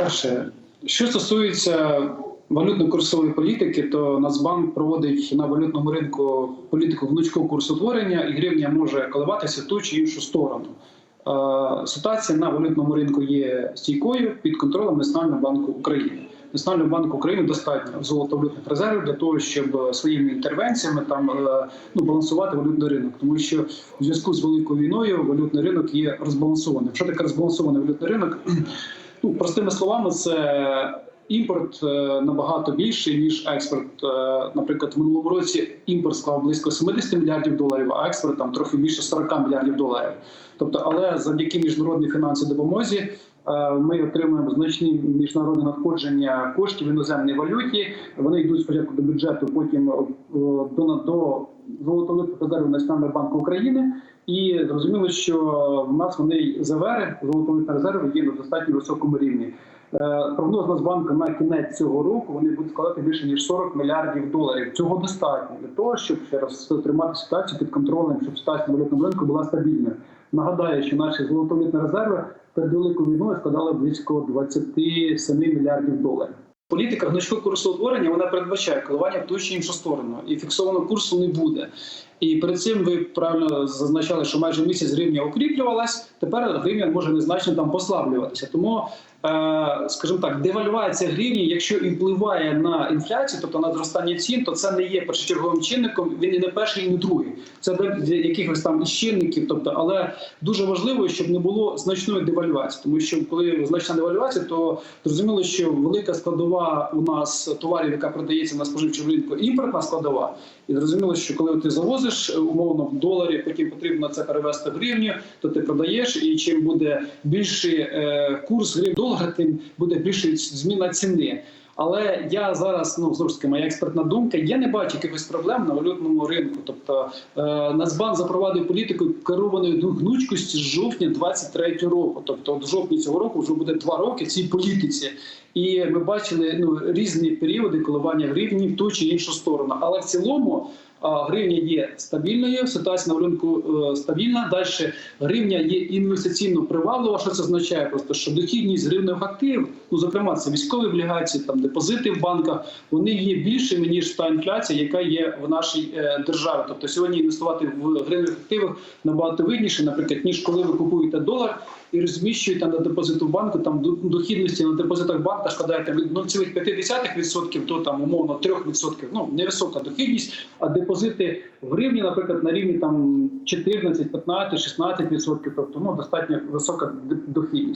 Перше, що стосується валютно-курсової політики, то Нацбанк проводить на валютному ринку політику гнучкого курсотворення, і гривня може коливатися в ту чи іншу сторону. Е, Ситуація на валютному ринку є стійкою під контролем Національного банку України. Національного банку України достатньо золотовалютних резервів для того, щоб своїми інтервенціями там е, ну балансувати валютний ринок, тому що в зв'язку з великою війною валютний ринок є розбалансованим. Що таке розбалансований валютний ринок? Ну, простими словами, це імпорт е, набагато більший ніж експорт. Е, Наприклад, в минулому році імпорт склав близько 70 мільярдів доларів, а експорт там трохи більше 40 мільярдів доларів. Тобто, але завдяки міжнародній фінансовій допомозі е, ми отримуємо значні міжнародні надходження коштів в іноземній валюті. Вони йдуть спочатку до бюджету, потім до, до золотових резервів Національного банку України. І зрозуміло, що в нас вони ЗВР, золотових резерви, є на достатньо високому рівні. Е, Прогноз Нацбанку на кінець цього року вони будуть складати більше ніж 40 мільярдів доларів. Цього достатньо для того, щоб ще раз тримати ситуацію під контролем, щоб ситуація на валютному ринку була стабільною. Нагадаю, що наші золотовалютні резерви перед великою війною складали близько 27 мільярдів доларів. Політика гнучкого курсоутворення вона передбачає коливання в ту чи іншу сторону, і фіксованого курсу не буде. І перед цим ви правильно зазначали, що майже місяць гривня укріплювалась. Тепер гривня може незначно там послаблюватися. Тому, е, скажімо так, девальвація гривні, якщо і впливає на інфляцію, тобто на зростання цін, то це не є першочерговим чинником. Він і не перший, і не другий. Це для якихось там чинників. Тобто, але дуже важливо, щоб не було значної девальвації, тому що коли значна девальвація, то зрозуміло, що велика складова у нас товарів, яка продається на споживчому ринку, імпортна складова. І зрозуміло, що коли ти завозиш е, умовно в доларі, потім потрібно це перевести в гривню, то ти продаєш, і чим буде більший е, курс гривні долара, тим буде більша зміна ціни. Але я зараз ну знову ж таки моя експертна думка. Я не бачу якихось проблем на валютному ринку. Тобто е, Нацбанк запровадив політику керованої гнучкості з жовтня 23-го року. Тобто, от в жовтні цього року вже буде два роки цій політиці. І ми бачили ну різні періоди коливання гривні в ту чи іншу сторону. Але в цілому гривня є стабільною, ситуація на ринку е, стабільна. Далі гривня є інвестиційно приваблива. Що це означає? Просто що дохідність гривневих активів, ну зокрема, це військові облігації, там депозити в банках, вони є більшими ніж та інфляція, яка є в нашій е, державі. Тобто сьогодні інвестувати в гривневих активах набагато вигідніше, наприклад, ніж коли ви купуєте долар і розміщуєте на депозиту банку. Там дохідності на депозитах банка складає там від 0,5% до там умовно 3%. Ну невисока дохідність, а депозити в гривні, наприклад, на рівні там 14, 15, 16%, тобто ну достатньо висока дохідність.